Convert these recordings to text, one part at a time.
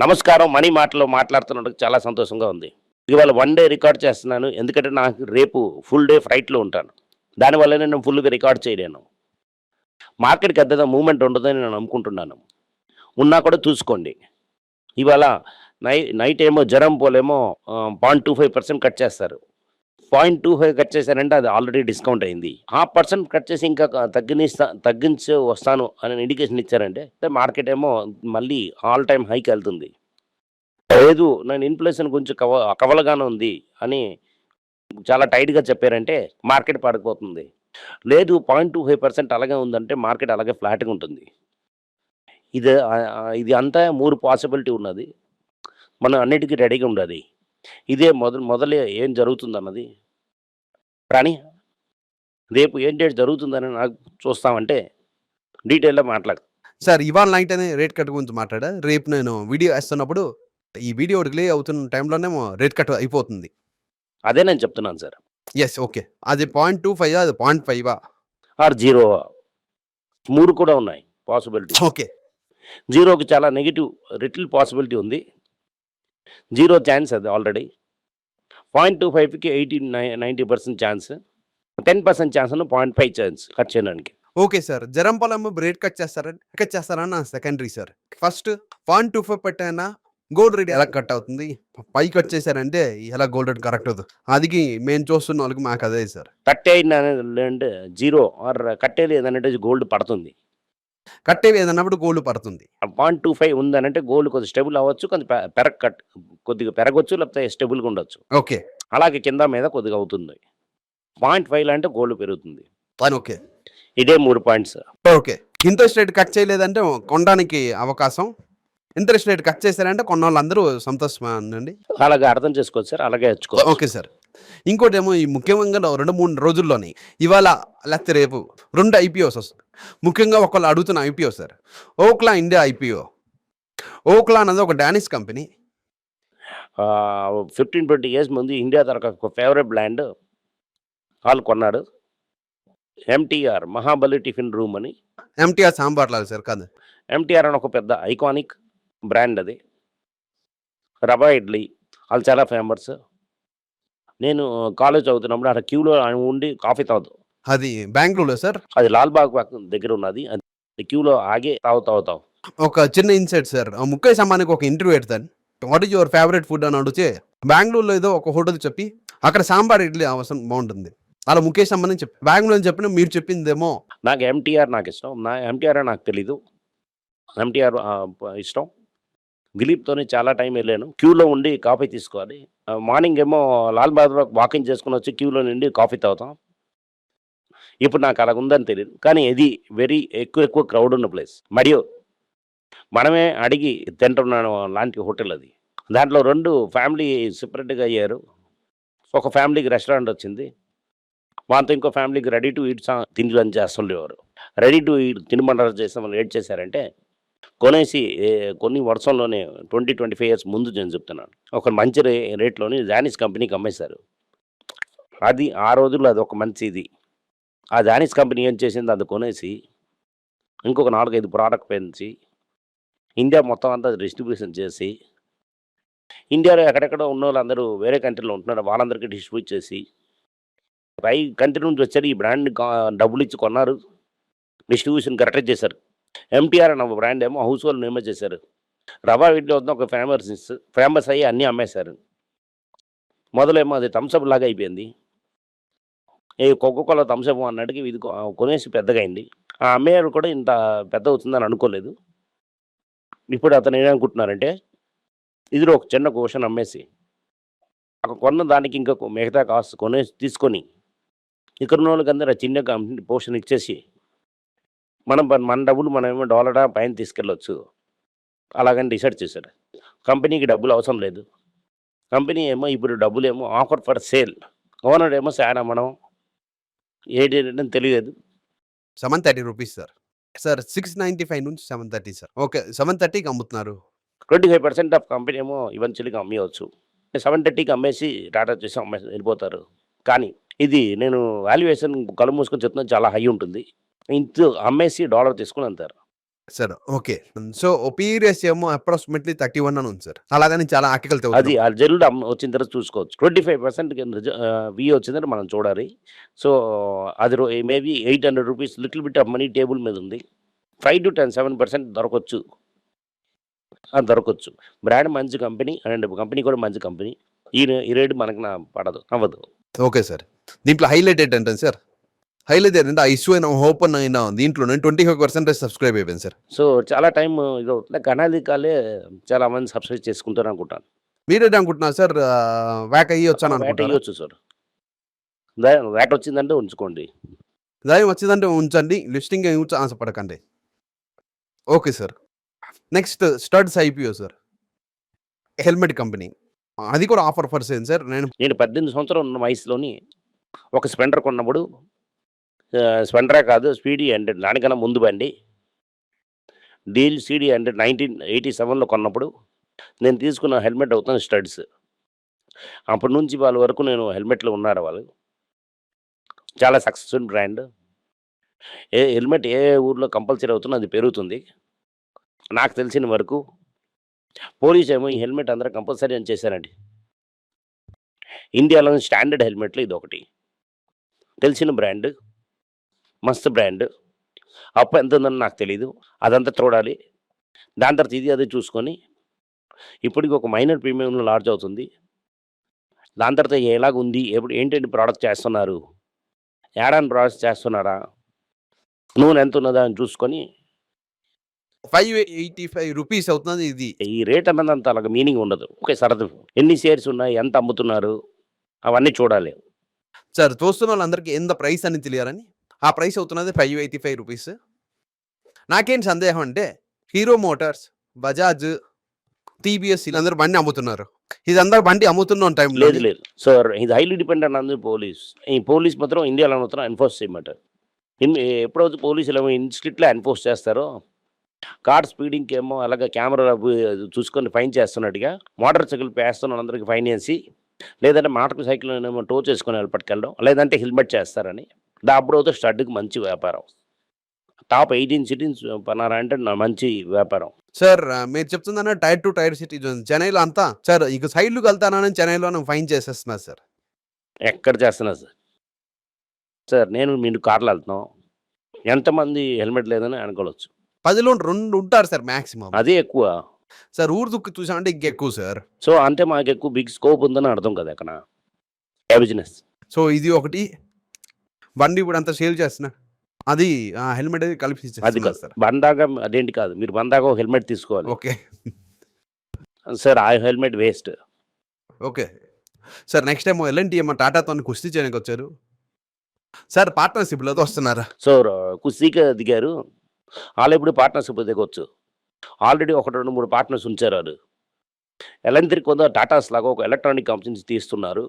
నమస్కారం మనీ మాటలో మాట్లాడుతున్నందుకు చాలా సంతోషంగా ఉంది. ఇవాళ వన్ డే రికార్డ్ చేస్తున్నాను. ఎందుకంటే నాకు రేపు ఫుల్ డే ఫ్లైట్లో ఉంటాను. దానివల్ల నేను ఫుల్గా రికార్డ్ చేయలేను. మార్కెట్కి పెద్దగా మూమెంట్ ఉండదని నేను అనుకుంటున్నాను ఉన్నా కూడా చూసుకోండి. ఇవాళ నై నైట్ ఏమో జ్వరం పోలేమో point two five percent cut చేస్తారు. పాయింట్ టూ ఫైవ్ కట్ చేశారంటే అది ఆల్రెడీ డిస్కౌంట్ అయింది. హాఫ్ పర్సెంట్ కట్ చేసి ఇంకా తగ్గినిస్తా తగ్గించి వస్తాను అని ఇండికేషన్ ఇచ్చారంటే మార్కెట్ ఏమో మళ్ళీ ఆల్ టైమ్ హైకి వెళ్తుంది. లేదు నేను ఇన్ఫ్లేషన్ కొంచెం కవ కవలగానే ఉంది అని చాలా టైట్గా చెప్పారంటే మార్కెట్ పడిపోతుంది. లేదు పాయింట్ టూ ఫైవ్ పర్సెంట్ అలాగే ఉందంటే మార్కెట్ అలాగే ఫ్లాట్గా ఉంటుంది. ఇది ఇది అంతా మూడు పాసిబిలిటీ ఉన్నది. మనం అన్నిటికీ రెడీగా ఉండాలి. ఇదే మొదలు మొదలే ఏం జరుగుతుంది అన్నది రాణి రేపు ఏం డేట్ జరుగుతుందని నాకు చూస్తామంటే డీటెయిల్గా మాట్లాడు. సార్ ఇవాళ నైట్ అనే రేట్ కట్ గురించి మాట్లాడా? రేపు నేను వీడియో వేస్తున్నప్పుడు ఈ వీడియో రిలే అవుతున్న టైంలోనేమో రేట్ కట్ అయిపోతుంది. అదే నేను చెప్తున్నాను సార్. ఎస్ ఓకే అది పాయింట్ టూ ఫైవ్ అది పాయింట్ ఫైవా ఆర్ జీరో మూడు కూడా ఉన్నాయి పాసిబిలిటీ. ఓకే. జీరోకి చాలా నెగిటివ్ రిటిల్ పాసిబిలిటీ ఉంది. జీరో ఛాన్స్ అది ఆల్రెడీ. పాయింట్ టూ ఫైవ్కి eighty ninety percent chance ten percent chance point five chance cut చేయడానికి. Okay sir. Jerome Powell rate cut చేస్తారా కట్ చేస్తారా నా secondary sir. First point two five పెట్టైనా gold rate ఎలా cut అవుతుంది? పై cut చేశారంటే ఎలా గోల్డ్ రేట్ కరెక్ట్ అవుతుంది? అది మేము చూస్తున్న వాళ్ళకి మాకు అదే సార్. అనేది అంటే జీరో ఆర్ కట్టేది ఏదంటే గోల్డ్ పడుతుంది. కట్టేవి ఏదన్నప్పుడు గోల్డ్ పడుతుంది. పాయింట్ టూ ఫైవ్ ఉందనంటే గోల్డ్ కొద్దిగా స్టెబుల్ అవ్వచ్చు కొంచెం పె- పెరగ కట్ కొద్దిగా పెరగవచ్చు లేకపోతే స్టెబుల్గా ఉండొచ్చు. ఓకే. అలాగే కింద మీద కొద్దిగా అవుతుంది. పాయింట్ ఫైవ్ అంటే గోల్డ్ పెరుగుతుంది. ఓకే. ఇదే మూడు points. Okay. Interest rate cut చేయలేదంటే కొనడానికి అవకాశం. ఇంట్రెస్ట్ రేట్ కట్ చేశారంటే కొన్న వాళ్ళందరూ సంతోషమండి అలాగే అర్థం చేసుకోవచ్చు సార్ అలాగే ఓకే సార్. ఇంకోటి ఏమో ఈ ముఖ్యంగా రెండు మూడు రోజుల్లోని ఇవాళ లేకపోతే రేపు రెండు ఐపీఓస్ వస్తాయి ముఖ్యంగా ఒకళ్ళు అడుగుతున్న IPO sir. Orkla India IPO. Orkla అన్నది ఒక Danish company. Fifteen twenty years ముందు ఇండియా తరగ ఒక ఫేవరెట్ బ్రాండ్ వాళ్ళు కొన్నాడు. ఎంటీఆర్ మహాబలి టిఫిన్ రూమ్ అని. ఎంటీఆర్ సాంబార్ లాగా సార్ కాదు. ఎంటీఆర్ అని ఒక పెద్ద ఐకానిక్ బ్రాండ్ అది. రవా ఇడ్లీ. వాళ్ళు చాలా ఫేమస్. నేను కాలేజ్ చదువుతున్నప్పుడు అక్కడ క్యూలో ఉండి కాఫీ తాగుతాం. అది బెంగళూరులో సార్? అది లాల్బాగ్ దగ్గర ఉన్నది. అది క్యూలో ఆగే తాగు తాగుతాం. ఒక చిన్న ఇన్సైట్ సార్. ఆ ముఖేష్ అమ్మానికి ఒక ఇంటర్వ్యూ పెడతాను what is your favourite food? అని అడిగితే బెంగళూరులో ఏదో ఒక హోటల్ చెప్పి అక్కడ సాంబార్ ఇడ్లీ అవసరం బాగుంటుంది. అలా ముఖేష్ అమ్మని చెప్పి బెంగళూరు అని చెప్పిన మీరు చెప్పిందేమో. నాకు ఎంటీఆర్ నాకు ఇష్టం. నా ఎంటీఆర్ నాకు తెలీదు. ఎంటీఆర్ ఇష్టం. దిలీప్తోనే చాలా టైం వెళ్ళాను. క్యూలో ఉండి కాఫీ తీసుకోవాలి. మార్నింగ్ ఏమో లాల్ బహదూర్ వాకింగ్ చేసుకుని వచ్చి క్యూలో నుండి కాఫీ తాగుతాం. ఇప్పుడు నాకు అలా ఉందని తెలియదు కానీ ఇది వెరీ ఎక్కువ ఎక్కువ క్రౌడ్ ఉన్న ప్లేస్. మరియు మనమే అడిగి తింటున్నాను లాంటి హోటల్ అది. దాంట్లో రెండు ఫ్యామిలీ సెపరేట్గా అయ్యారు. ఒక ఫ్యామిలీకి రెస్టారెంట్ వచ్చింది. వాళ్ళతో ఇంకో ఫ్యామిలీకి రెడీ టు ఈట్ తిండి లంచ్ చేస్తుండేవారు. రెడీ టు ఈట్ తినుబండారు చేసిన వాళ్ళు ఏడ్ చేశారంటే కొనేసి కొన్ని వర్షంలోనే ట్వంటీ ట్వంటీ ఫైవ్ ఇయర్స్ ముందు నేను చెప్తున్నాను. ఒక మంచి రే రేట్లోని జానిస్ కంపెనీకి అమ్మేశారు. అది ఆ రోజుల్లో అది ఒక మంచి ఇది. ఆ జానిస్ కంపెనీ ఏం చేసింది? అది కొనేసి ఇంకొక నాలుగైదు ప్రోడక్ట్ పెంచి ఇండియా మొత్తం అంతా డిస్ట్రిబ్యూషన్ చేసి ఇండియాలో ఎక్కడెక్కడ ఉన్న వాళ్ళందరూ వేరే కంట్రీలో ఉంటున్నారు. వాళ్ళందరికీ డిస్ట్రిబ్యూట్ చేసి పై కంట్రీ నుంచి వచ్చారు. ఈ బ్రాండ్ డబ్బులు ఇచ్చి కొన్నారు. డిస్ట్రిబ్యూషన్ కరెక్ట్గా చేశారు. ఎంటీఆర్ అన్న బ్రాండ్ ఏమో హౌస్ హోల్డ్ నేమే చేశారు. రవా ఇడ్లీ వద్ద ఒక ఫేమస్ ఫేమస్ అయ్యి అన్నీ అమ్మేశారు. మొదలేమో అది థమ్సప్ లాగా అయిపోయింది. ఏ కోకోకోలా థమ్స్అప్ అన్నట్టుగా ఇది కొనేసి పెద్దగా అయింది. ఆ అమ్మేవారు కూడా ఇంత పెద్ద అవుతుందని అనుకోలేదు. ఇప్పుడు అతను ఏమనుకుంటున్నారంటే ఇది ఒక చిన్న క్వశ్చన్ అమ్మేసి అక్కడ కొన్న దానికి ఇంకా మిగతా కాస్ట్ కొనేసి తీసుకొని ఇక్కడ ఉన్న వాళ్ళకి అందరూ చిన్న కంపెనీ పోషన్ ఇచ్చేసి మనం మన డబ్బులు మనం ఏమో డాలరా పైన తీసుకెళ్ళొచ్చు. అలాగని డిసైడ్ చేశాడు. కంపెనీకి డబ్బులు అవసరం లేదు. కంపెనీ ఏమో ఇప్పుడు డబ్బులు ఏమో ఆఫర్ ఫర్ సేల్ ఓనర్ ఏమో శానా మనం ఏంటి ఏంటని తెలియదు. Seven thirty rupees sir. Sir six ninety five నుంచి seven thirty sir. Okay seven థర్టీకి అమ్ముతున్నారు. Twenty five percent off company ఏమో ఈవెన్చువల్గా అమ్మేయవచ్చు సెవెన్ థర్టీకి అమ్మేసి టాటా చేసి అమ్మేసి వెళ్ళిపోతారు. కానీ ఇది నేను వాల్యుయేషన్ కళ్ళు మూసుకొని చెప్తున్నా చాలా హై ఉంటుంది. ఇంత అమ్మేసి డాలర్ తీసుకుని అంటారు సార్ ఓకే. సో ఒపీరియస్ ఏమో అప్రాక్సిమేట్లీ థర్టీ వన్ అని ఉంది సార్. అలాగని చాలా ఆర్టికల్ అది అమ్- వచ్చిన తర్వాత చూసుకోవచ్చు. ట్వంటీ ఫైవ్ పర్సెంట్ వి వచ్చిందంటే మనం చూడాలి. సో అది maybe eight hundred rupees little bit of money table మీద ఉంది. Five to ten seven percent దొరకవచ్చు దొరకవచ్చు బ్రాండ్ మంచి కంపెనీ అండ్ కంపెనీ కూడా మంచి కంపెనీ. ఈ ఈ రేటు మనకు నా పడదు అవ్వదు ఓకే సార్. దీంట్లో హైలైట్ ఏంటంటే సార్ హైలైట్ ఆ ఇష్యూ అయినా ఓపెన్ అయినా దీంట్లో ట్వంటీ ఫైవ్ పర్సెంటేజ్ సబ్స్క్రైబ్ అయిపోయింది సార్. సో చాలా టైం ఇది అవుతుంది అనాధికాలే చాలా మంది సబ్స్క్రైబ్ చేసుకుంటారు అనుకుంటాను. మీరేంటి అనుకుంటున్నారు సార్ వ్యాక్ అయ్యి వచ్చాను అనుకుంటున్నారు సార్. వేట వచ్చిందంటే ఉంచుకోండి. దాని వచ్చిందంటే ఉంచండి. లిస్టింగ్ ఉంచ ఆశపడకండి. Okay sir. Next Studds IPO sir. Helmet company. అది కూడా ఆఫర్ ఫర్ సేల్ సార్. నేను నేను పద్దెనిమిది సంవత్సరం ఉన్న వయసులోని ఒక స్పెండర్ కొన్నప్పుడు స్పెండరే కాదు స్పీడీ హండ్రెడ్ దానికన్నా ముందు బండి. Deal CD hundred nineteen eighty సెవెన్లో కొన్నప్పుడు నేను తీసుకున్న హెల్మెట్ అవుతాను స్టడ్స్. అప్పటి నుంచి వాళ్ళ వరకు నేను హెల్మెట్లో ఉన్నారు వాళ్ళు. చాలా సక్సెస్ఫుల్ బ్రాండ్. ఏ హెల్మెట్ ఏ ఊర్లో కంపల్సరీ అవుతుందో అది పెరుగుతుంది. నాకు తెలిసిన వరకు పోలీస్ ఏమో ఈ హెల్మెట్ అందరూ కంపల్సరీ అని చేశారండి. ఇండియాలో స్టాండర్డ్ హెల్మెట్లు ఇది ఒకటి తెలిసిన బ్రాండ్. మస్తు బ్రాండ్. అప్పు ఎంత ఉందని నాకు తెలియదు అదంతా చూడాలి. దాని తర్వాత ఇది అదే చూసుకొని ఇప్పటికి ఒక మైనర్ ప్రీమియంలో లార్జ్ అవుతుంది. దాని తర్వాత ఎలాగ ఉంది? ఎప్పుడు ఏంటంటే ప్రోడక్ట్ చేస్తున్నారు? ఏడాని ప్రోడక్ట్స్ చేస్తున్నారా? నూనె ఎంత ఉన్నదా అని చూసుకొని ఫైవ్ ఎయిటీ ఫైవ్ రూపీస్ అవుతుంది ఇది. ఈ రేట్ అన్నది అంత అలాగ మీనింగ్ ఉండదు. ఓకే సరదా. ఎన్ని షేర్స్ ఉన్నాయి? ఎంత అమ్ముతున్నారు? అవన్నీ చూడాలి. సార్ చూస్తున్న వాళ్ళందరికీ ఎంత ప్రైస్ అని తెలియాలని? ఆ ప్రైస్ అవుతున్నది ఫైవ్ ఎయిటీ ఫైవ్ రూపీస్ నాకేం సందేహం అంటే హీరో మోటార్స్ బజాజ్ టీబీఎస్ వీళ్ళందరూ బండి అమ్ముతున్నారు. ఇదంతా బండి అమ్ముతున్న టైంలో లేదు లేదు. సార్ ఇది highly dependent on the police ఈ పోలీస్ మాత్రం ఇండియాలో మాత్రం ఎన్ఫోర్స్ చేయమంటారు. ఎప్పుడైతే పోలీసులు ఇన్స్టిట్యూట్లో ఎన్ఫోర్స్ చేస్తారో కార్ స్పీడింగ్కి ఏమో అలాగే కెమెరా చూసుకొని ఫైన్ చేస్తున్నట్టుగా మోటార్ సైకిల్ వేస్తున్న వాళ్ళందరికీ ఫైన్ చేసి లేదంటే మోటార్ సైకిల్ ఏమో టో చేసుకొని వెళ్ళి పట్టుకెళ్ళడం లేదంటే హెల్మెట్ చేస్తారని దా అప్పుడు అయితే స్టడ్కి మంచి వ్యాపారం. టాప్ ఎయిటీన్ సిటీస్ పన్నారా అంటే మంచి వ్యాపారం. సార్ మీరు చెప్తుందన్న టైర్ టు టైర్ సిటీ చెన్నైలో అంతా సార్ ఇక సైడ్లకు వెళ్తానని చెన్నైలో ఫైన్ చేసేస్తున్నారు సార్. ఎక్కడ చేస్తున్నా సార్? సార్ నేను మీరు కార్లో వెళ్తున్నాం. ఎంతమంది హెల్మెట్ లేదని అనుకోవచ్చు. పదిలో రెండు ఉంటారు సార్ మాక్సిమం. అదే ఎక్కువ. సార్ ఊరు దుక్కు చూసామంటే ఇంకెక్కువ సార్. సో అంటే మాకు ఎక్కువ బిగ్ స్కోప్ ఉందని అర్థం కదా అక్కడ బిజినెస్? సో ఇది ఒకటి. బండి ఇప్పుడు అంతా సేల్ చేస్తున్నా. అది హెల్మెట్ అది కలిపి అది కాదు. సార్ బందాగా అదేంటి కాదు. మీరు బందాగా ఒక హెల్మెట్ తీసుకోవాలి. ఓకే. సార్ ఆ helmet waste. Okay. Sir next time LNT ఏమో టాటాతో కుస్తీ చేయడానికి వచ్చారు? సార్ పార్ట్నర్షిప్లతో వస్తున్నారా? సో కుస్తీకి దిగారు. వాళ్ళు ఇప్పుడు పార్ట్నర్షిప్ దిగొచ్చు. ఆల్రెడీ ఒకటి రెండు మూడు పార్ట్నర్స్ ఉంచారు వాళ్ళు. ఎలాంటి కొంత టాటాస్ లాగా ఒక ఎలక్ట్రానిక్ కంపెనీస్ తీస్తున్నారు.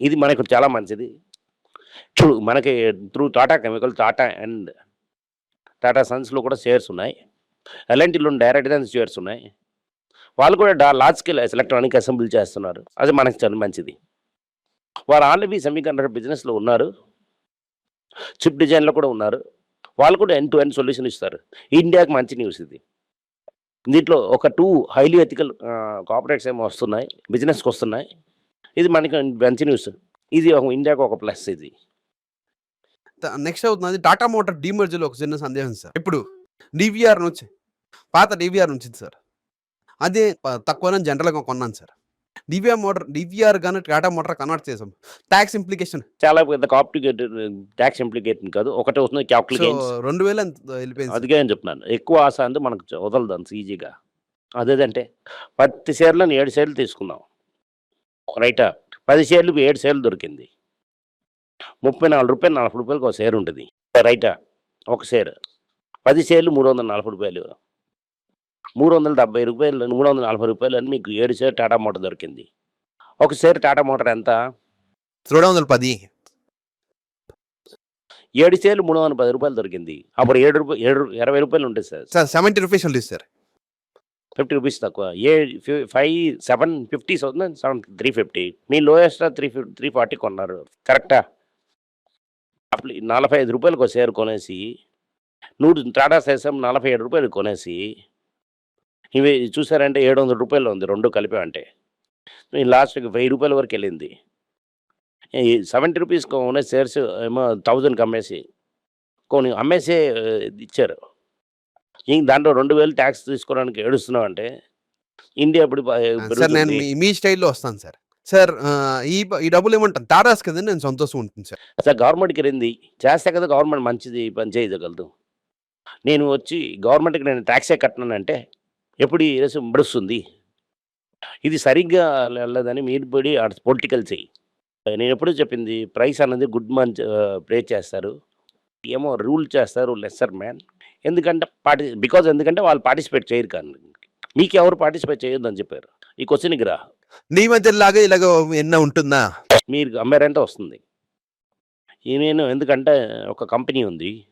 ఇది మనకు చాలా మంచిది. చూడు మనకి through Tata Chemical Tata and Tata సన్స్లో కూడా షేర్స్ ఉన్నాయి. ఎలాంటిలో డైరెక్ట్గా షేర్స్ ఉన్నాయి. వాళ్ళు కూడా డా లార్జ్ స్కేల్ ఎలక్ట్రానిక్ అసెంబ్లీ చేస్తున్నారు. అది మనకి చాలా మంచిది. వారు ఆల్రెడీ సెమీకండక్టర్ బిజినెస్లో ఉన్నారు. చిప్ డిజైన్లో కూడా ఉన్నారు. వాళ్ళు కూడా ఎండ్ టు ఎండ్ సొల్యూషన్ ఇస్తారు. ఇండియాకి మంచి న్యూస్ ఇది. దీంట్లో ఒక టూ హైలీ ఎథికల్ కోఆపరేట్స్ ఏమో వస్తున్నాయి. బిజినెస్కి వస్తున్నాయి. ఇది మనకి మంచి న్యూస్ ఇది ఒక ఇండియాకి ఒక ప్లస్ ఇది. నెక్స్ట్ అవుతుంది టాటా మోటార్ డీమర్జ్లో ఒక చిన్న సందేహం సార్. ఇప్పుడు డివిఆర్ నుంచి పాత డివిఆర్ నుంచి సార్. అదే ప- తక్కువ జనరల్గా కొన్నాను సార్. డివిఆర్ మోటార్ డివిఆర్ కానీ టాటా మోటార్ కన్వర్ట్ చేసాం ట్యాక్స్ ఇంప్లికేషన్. చాలా పెద్ద కాంప్లికేటెడ్ ట్యాక్స్ ఇంప్లికేషన్ కాదు. ఒకటే వస్తుంది క్యాపిటల్ రెండు వేలు ఎంత వెళ్ళిపోయింది. అదిగే అని చెప్తున్నాను. ఎక్కువ ఆశ అందు మనకు వదలదు అంత ఈజీగా. అదేదంటే పది షేర్లను ఏడు షేర్లు తీసుకుందాం రైటా? పది షేర్లకు ఏడు షేర్లు దొరికింది. ముప్పై నాలుగు రూపాయలు నలభై రూపాయలకు ఒక షేర్ ఉంటుంది. రైటా? ఒక షేర్. పది షేర్లు మూడు వందల నలభై రూపాయలు. మూడు వందల డెబ్బై రూపాయలు మూడు వందల నలభై రూపాయలు అని మీకు ఏడు షేర్ టాటా మోటార్ దొరికింది. ఒక షేర్ టాటా మోటార్ ఎంత? రెండు వందల పది. ఏడు షేర్లు మూడు వందల పది రూపాయలు దొరికింది. అప్పుడు ఏడు రూపాయలు ఏడు ఇరవై రూపాయలు ఉంటుంది సార్. సార్ సెవెంటీ రూపీస్ ఉంటుంది సార్. ఫిఫ్టీ రూపీస్ తక్కువ. ఏ ఫైవ్ సెవెన్ ఫిఫ్టీస్ అవుతుంది సెవెన్ త్రీ ఫిఫ్టీ. మీ lowest three fifty three forty కొన్నారు. కరెక్టా? అప్పుడు నలభై ఐదు రూపాయలకు ఒక షేర్ కొనేసి నూరు టాటా సేసం నలభై ఏడు రూపాయలు కొనేసి ఇవి చూసారంటే ఏడు వందల రూపాయలు ఉంది రెండు కలిపి అంటే లాస్ట్కి వెయ్యి రూపాయల వరకు వెళ్ళింది. సెవెంటీ రూపీస్ కొనే షేర్స్ ఏమో థౌజండ్కి అమ్మేసి కొన్ని అమ్మేసి ఇచ్చారు. దాంట్లో రెండు వేలు ట్యాక్స్ తీసుకోవడానికి ఏడుస్తున్నావు అంటే ఇండియా ఇప్పుడు సార్ నేను. మీ- స్టైల్లో వస్తాను సార్. సార్ ఈ ఈ డబ్బులు ఏమంటాను టాటాస్ కదండి నేను సంతోషం ఉంటుంది సార్. సార్ గవర్నమెంట్కి రింది. చేస్తే కదా గవర్నమెంట్ మంచిది పని చేయగలదు. నేను వచ్చి గవర్నమెంట్కి నేను ట్యాక్సే కట్టినానంటే ఎప్పుడు ఈ రేసు ముడుస్తుంది? ఇది సరిగ్గా వెళ్ళదని మీరు పడి పొలిటికల్ చెయ్యి. నేను ఎప్పుడూ చెప్పింది ప్రైస్ అన్నది గుడ్ మంత్ ప్లే చేస్తారు. ఏమో రూల్ చేస్తారు లెస్సర్ మ్యాన్. ఎందుకంటే పార్టి బికాజ్ ఎందుకంటే వాళ్ళు పార్టిసిపేట్ చేయరు కానీ. మీకు ఎవరు పార్టిసిపేట్ చేయొద్దని చెప్పారు. ఈ క్వశ్చన్కి రా. నీ మధ్య లాగా ఇలాగ ఎన్న ఉంటుందా? మీరు అమ్మారంటే వస్తుంది. నేను ఎందుకంటే ఒక కంపెనీ ఉంది.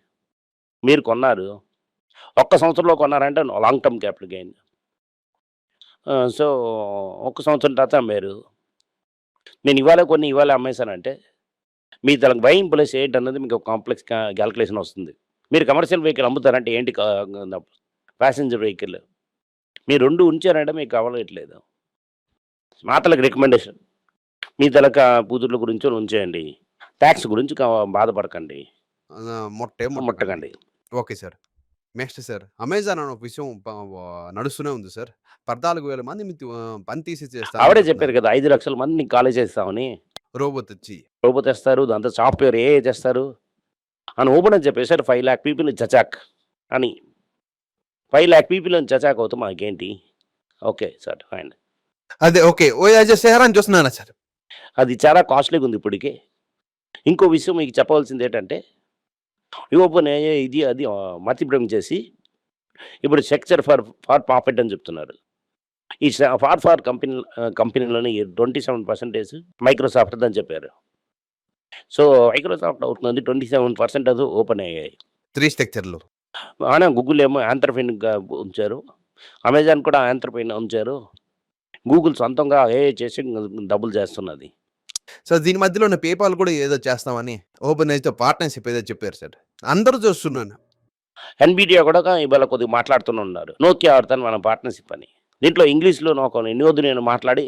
మీరు కొన్నారు. ఒక్క సంవత్సరంలో కొన్నారంటే long term capital gain so ఒక్క సంవత్సరం తర్వాత అమ్మారు. నేను ఇవాళ కొన్ని ఇవాళ అమ్మేశానంటే మీ తనకు బయింగ్ ప్లేస్ ఏంటి అన్నది మీకు ఒక కాంప్లెక్స్ క్యాలిక్యులేషన్ వస్తుంది. మీరు కమర్షియల్ వెహికల్ అమ్ముతారంటే ఏంటి ప్యాసింజర్ వెహికల్? మీరు రెండు ఉంచారంటే మీకు కావట్లేదు మాతలకు రికమెండేషన్. మీ తలక కూతుర్ల గురించి ఉంచేయండి. ట్యాక్స్ గురించి బాధపడకండి. మొట్టే ముట్టకండి. Okay sir. Next sir Amazon అనే ఒక విషయం నడుస్తూనే ఉంది సార్. పద్నాలుగు వేల మంది పని తీసి చేస్తారు ఆవిడే చెప్పారు కదా ఐదు లక్షల మంది కాలేజ్ చేస్తామని. రోబోట్ వచ్చి. రోబో తెస్తారు దాంతో సాఫ్ట్వేర్ ఏ చేస్తారు. అని ఓపెన్ అని చెప్పేసారు ఫైవ్ ల్యాక్ పీపుల్ చచాక్ అని. ఫైవ్ ల్యాక్ పీపుల్ అని చచాక్ అవుతాం మాకేంటి? Okay sir fine. అదే ఓకే. ఓ యాజ్ శహరాన్ని చూస్తున్నారా సార్? అది చాలా కాస్ట్లీగా ఉంది ఇప్పటికే. ఇంకో విషయం మీకు చెప్పవలసింది ఏంటంటే ఓపెన్ అయ్యే ఇది అది మతిభ్రమ చేసి ఇప్పుడు సెక్చర్ ఫర్ ఫార్ ప్రాఫిట్ అని చెప్తున్నారు. ఈ ఫార్ ఫార్ కంపెనీ కంపెనీలోని ట్వంటీ సెవెన్ పర్సెంటేజ్ మైక్రోసాఫ్ట్ అని చెప్పారు. సో మైక్రోసాఫ్ట్ అవుతుంది ట్వంటీ సెవెన్ పర్సెంట్ అది ఓపెన్ అయ్యాయి. త్రీ స్ట్రక్చర్లు. అవునా గూగుల్ ఏమో యాంత్రపైన్గా ఉంచారు. అమెజాన్ కూడా యాంత్రపైన ఉంచారు. గూగుల్ సొంతంగా ఏ చేసి డబ్బులు చేస్తున్నది. సో దీని మధ్యలో ఉన్న పేపాల్ కూడా ఏదో చేస్తామని ఓపెన్ అయితే పార్ట్నర్షిప్ ఏదో చెప్పారు సార్. అందరూ చూస్తున్నాను. ఎన్బిటిఆ కూడా ఇవాళ కొద్దిగా మాట్లాడుతూనే ఉన్నారు. నోకియా ఆడతాను మన పార్ట్నర్షిప్ అని. దీంట్లో ఇంగ్లీష్లో ఒక నోదు నేను మాట్లాడి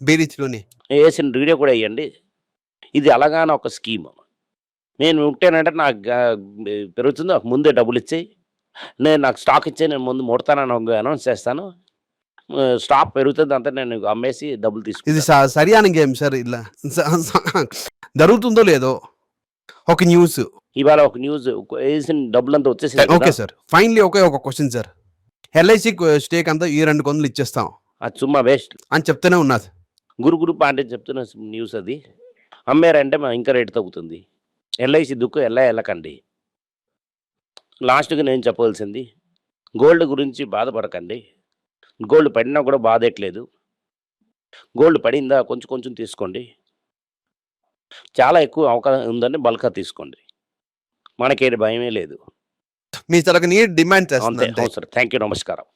బీరిచ్లోని. వేసిన వీడియో కూడా వేయండి. ఇది అలాగానే ఒక స్కీమ్ నేను ఉంటేనంటే నాకు పెరుగుతుంది. నాకు ముందే డబ్బులు ఇచ్చి నేను నాకు స్టాక్ ఇచ్చే నేను ముందు ముడతానని ఒక అనౌన్స్ చేస్తాను. స్టాక్ పెరుగుతుంది అంతా నేను అమ్మేసి డబ్బులు ఇది తీసుకుంటాను స- సరిயான గేమ్ సార్ ఇలా జరుగుతుందో లేదో ఒక న్యూస్. ఇవాళ ఒక న్యూస్. వేసిన డబ్బులంతా వచ్చేసింది ఓకే కదా. సార్. ఫైనలీ ఒకే ఒక క్వశ్చన్ సార్. ఎల్ఐసి స్టేక్ అంతా ఈ రెండు కొందలు ఇచ్చేస్తాం. అది సుమ్మా వేస్ట్. అని చెప్తూనే ఉన్నది. గురు గురు పాండే చెప్తున్న న్యూస్ అది. అమ్మారంటే మా ఇంకా రేటు తగ్గుతుంది. ఎల్ఐసి దుక్కు ఎలా వెళ్ళకండి లాస్ట్గా నేను చెప్పవలసింది గోల్డ్ గురించి బాధపడకండి. గోల్డ్ పడినా కూడా బాధేట్లేదు గోల్డ్ పడిందా కొంచెం కొంచెం తీసుకోండి. చాలా ఎక్కువ అవకాశం ఉందని బల్కా తీసుకోండి. మనకేది భయమే లేదు. మీ తరగని డిమాండ్ చేస్తుంది సార్. థ్యాంక్ యూ నమస్కారం.